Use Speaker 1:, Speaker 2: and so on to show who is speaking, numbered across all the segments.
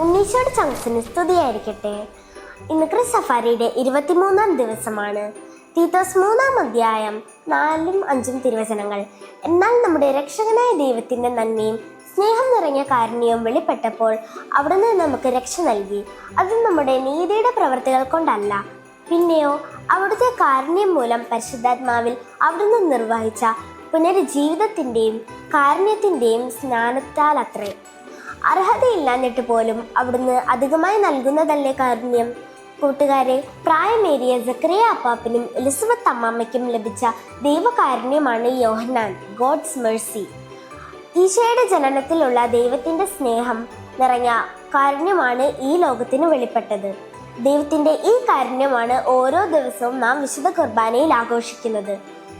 Speaker 1: ഉണ്ണീശോയുടെ ചങ്സിന് സ്തുതിയായിരിക്കട്ടെ. ഇന്ന് ക്രിസ് സഫാരിയുടെ ഇരുപത്തിമൂന്നാം ദിവസമാണ്. തീത്തോസ് മൂന്നാം അധ്യായം നാലും അഞ്ചും തിരുവചനങ്ങൾ. എന്നാൽ നമ്മുടെ രക്ഷകനായ ദൈവത്തിന്റെ നന്മയും സ്നേഹം നിറഞ്ഞ കാരുണ്യവും വെളിപ്പെട്ടപ്പോൾ അവിടുന്ന് നമുക്ക് രക്ഷ നൽകി. അത് നമ്മുടെ നീതിയുടെ പ്രവർത്തികൾ കൊണ്ടല്ല. പിന്നെയോ അവിടുത്തെ കാരുണ്യം മൂലം പരിശുദ്ധാത്മാവിൽ അവിടുന്ന് നിർവഹിച്ച പുനരുജീവിതത്തിന്റെയും കാരുണ്യത്തിന്റെയും സ്നാനത്താൽ അത്രേ. അർഹതയില്ലാഞ്ഞിട്ട് പോലും അവിടുന്ന് അധികമായി നൽകുന്നതല്ലേ കാരുണ്യം? കൂട്ടുകാരെ പ്രായമേറിയ സക്രിയ അപ്പാപ്പനും എലിസബത്ത് അമ്മാമ്മയ്ക്കും ലഭിച്ച ദൈവകാരുണ്യമാണ് യോഹന്നാൻ. God's Mercy. ഈശോയുടെ ജനനത്തിലുള്ള ദൈവത്തിന്റെ സ്നേഹം നിറഞ്ഞ കാരുണ്യമാണ് ഈ ലോകത്തിന് വെളിപ്പെട്ടത്. ദൈവത്തിന്റെ ഈ കാരുണ്യമാണ് ഓരോ ദിവസവും നാം വിശുദ്ധ കുർബാനയിൽ ആഘോഷിക്കുന്നത്.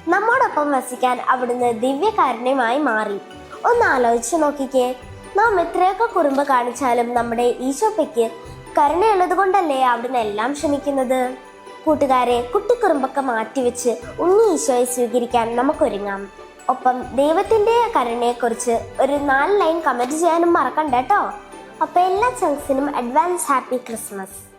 Speaker 1: നമ്മോടൊപ്പം വസിക്കാൻ അവിടുന്ന് ദിവ്യകാരുണ്യമായി മാറി. ഒന്ന് ആലോചിച്ച് നോക്കിക്കേ. നാം എത്രയൊക്കെ കുറുമ്പ് കാണിച്ചാലും നമ്മുടെ ഈശോപ്പയ്ക്ക് കരുണയുള്ളത് കൊണ്ടല്ലേ അവിടുന്ന് എല്ലാം ക്ഷമിക്കുന്നത്? കൂട്ടുകാരെ കുട്ടിക്കുറുമ്പൊക്കെ മാറ്റിവെച്ച് ഉണ്ണി ഈശോയെ സ്വീകരിക്കാൻ നമുക്കൊരുങ്ങാം. ഒപ്പം ദൈവത്തിന്റെ കരുണയെക്കുറിച്ച് ഒരു നാല് ലൈൻ കമന്റ് ചെയ്യാനും മറക്കണ്ട കേട്ടോ. അപ്പോൾ എല്ലാ ചങ്സിനും അഡ്വാൻസ് ഹാപ്പി ക്രിസ്മസ്